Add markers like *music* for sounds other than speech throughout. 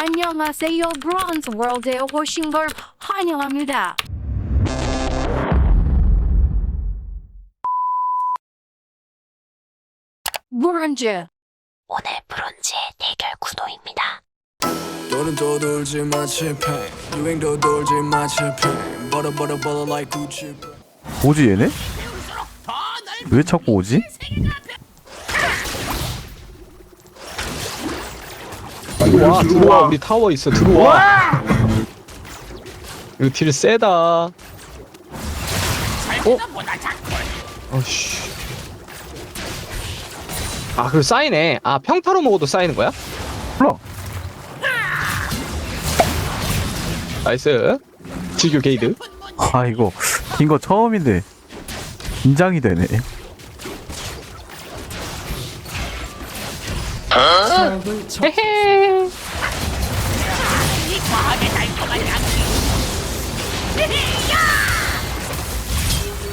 안녕하세요. 브론즈 월드에 오신 걸 환영합니다. 브론즈 오늘 브론즈의 대결 구도입니다. 또 돌지 마치 팽 유행도 돌지 마치 팽 버려 버려 버려 like 구찌 오지 얘네? 왜 자꾸 오지? 들어와 들어와. 우리 타워 있어 들어와. 이거 딜 세다. 어? 어씨. 아 그리고 쌓이네. 아 평타로 먹어도 쌓이는 거야? 몰라. 나이스. 지교 게이드. 아 이거 긴 거 처음인데 긴장이 되네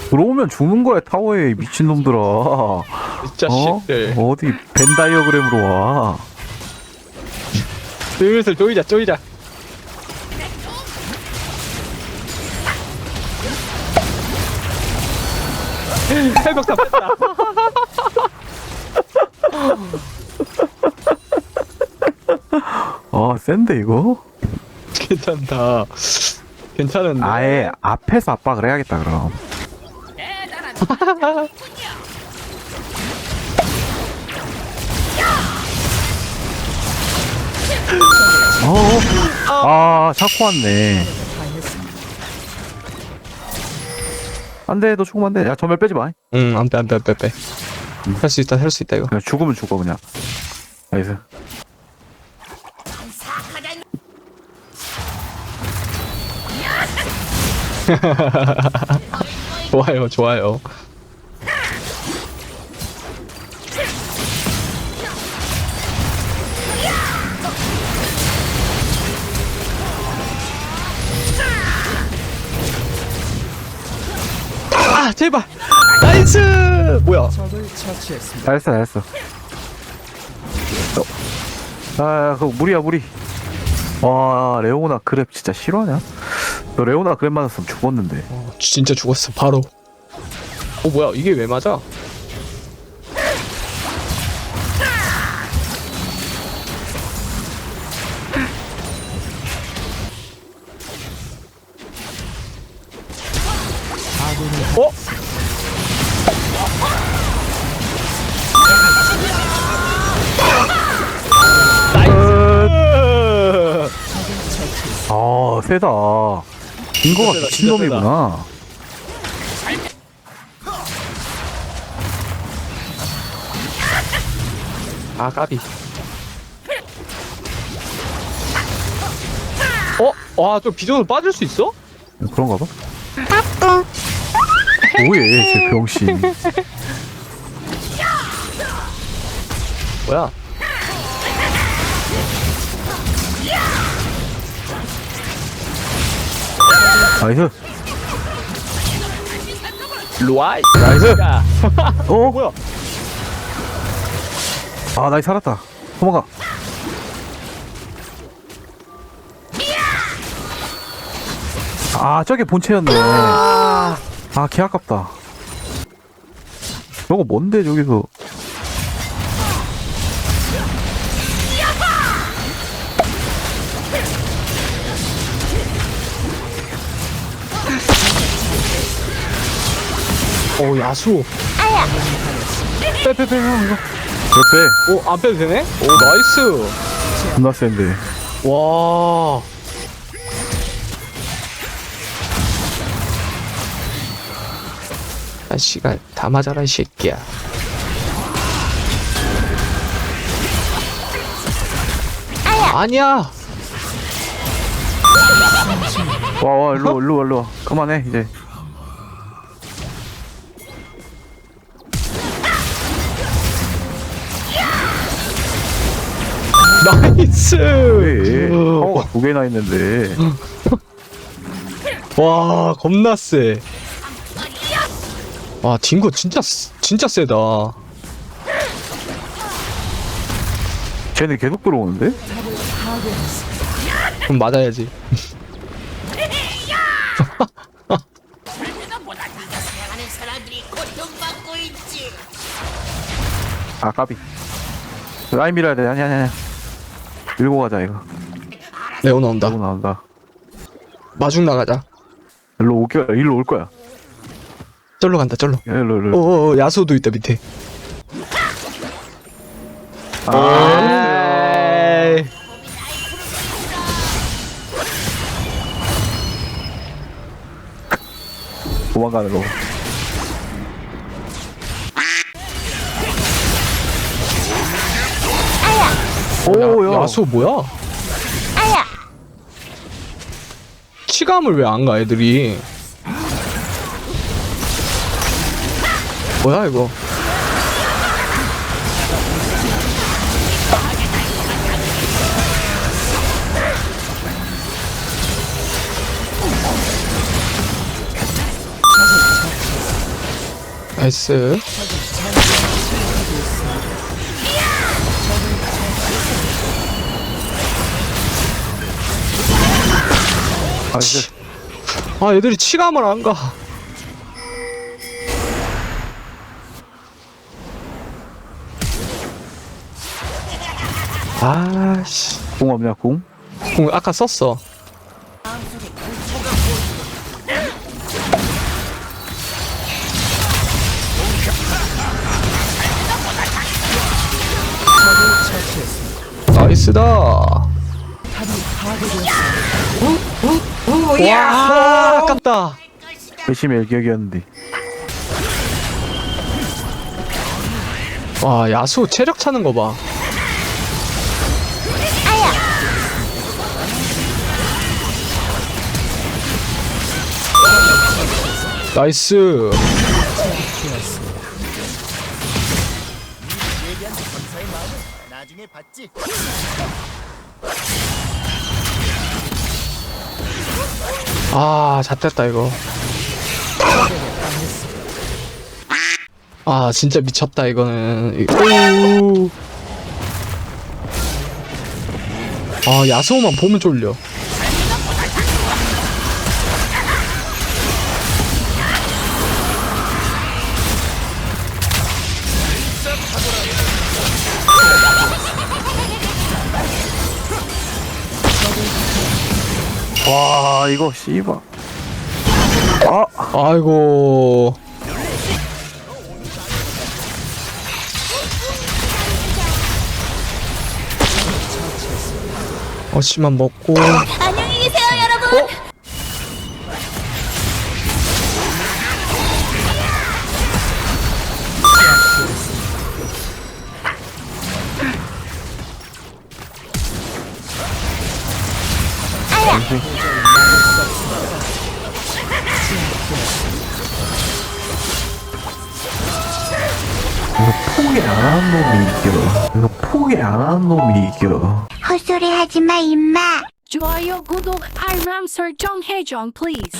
들어오면 죽는 거야 타워에 이 미친놈들아. 어? 이 자식들. 어디 벤 다이어그램으로 와. 슬슬 쪼이자 쪼이자. 회복 다 뺐다. 아 센데 이거? 괜찮다 괜찮은데 아예 앞에서 압박을 해야겠다 그럼 *laughs* 어, 아, 샤코 왔네. 안 돼, 너 죽으면 안 돼. 야, 전멸 빼지 마. 응, 안 빼, 안 빼, 안 빼, 빼. 할수 있다, 할 수 있다, 이거. 그냥 죽으면 죽어, 그냥. 나이스. *laughs* 좋아요, 좋아요. 아, 제발! 나이스! 뭐야? 잘했어, 잘했어. 어. 아, 그거 무리야, 무리. 와, 레오나 그랩 진짜 싫어하냐? 너 레오나 그랩 맞았으면 죽었는데. 어, 진짜 죽었어, 바로. 어, 뭐야, 이게 왜 맞아? 어? 나이스! 아, 세다. 인거가 세다, 미친놈이구나. 아 까비 어? 와좀 비전으로 빠질 수 있어? 그런가 봐. 뭐해, 쟤 병신. 뭐야? 나이스. 로아이 나이스. 야 *laughs* 어? 뭐야? 아, 나이 살았다. 도망가. 아, 저게 본체였네. 아, 개 아깝다. 저거 뭔데, 저기서. 어 야수 빼빼빼 형 이거 그래, 오안 빼도 되네? 오 나이스 존나 센데. 와 아, 시간 다 맞아라 이 새끼야 아니야 와, 와, 일로, 와, 일로, 와, 일로. 와. 그만해, 이제. 나이스 왜? 파워가 두 개나 있는데. *laughs* 와 겁나 세. 와 딩고 진짜 스- 진짜 세다. 쟤네 계속 들어오는데? 그럼 맞아야지. *laughs* 아 까비 라인 밀어야 돼 아니 아니 아니 밀고 가자 이거 레오 나온다. 밀고 나온다 마중 나가자. 일로 올 거야 일로 올 거야 쩔로 간다, 쩔로. 야, 일로 일로 어어, 야수도 있다, 밑에. 아 에이. 도망가는 거 오 야 야, 야수 뭐야? 치감을 왜 안 가, 애들이? 뭐야, 이거? 나이스. 아 이제 아, 애들이 치감을 안 가. 아씨. 공 없냐 공? 공 아까 썼어. 나이스다. 와, 아깝다. 열심히 일격이었는데 와, 야수 체력 차는 거 봐. 나이스. 아, 잣됐다 이거. 아, 진짜 미쳤다 이거는. 이- 오. 아, 야수만 보면 쫄려. 와 이거 씨발. 아. 아이고. 어치만 먹고 이거 포기 안 하는 놈이 이겨 이거 포기 안 하는 놈이 이겨 헛소리 하지 마, 임마. 좋아요, 구독, 알람 설정 해줘, please.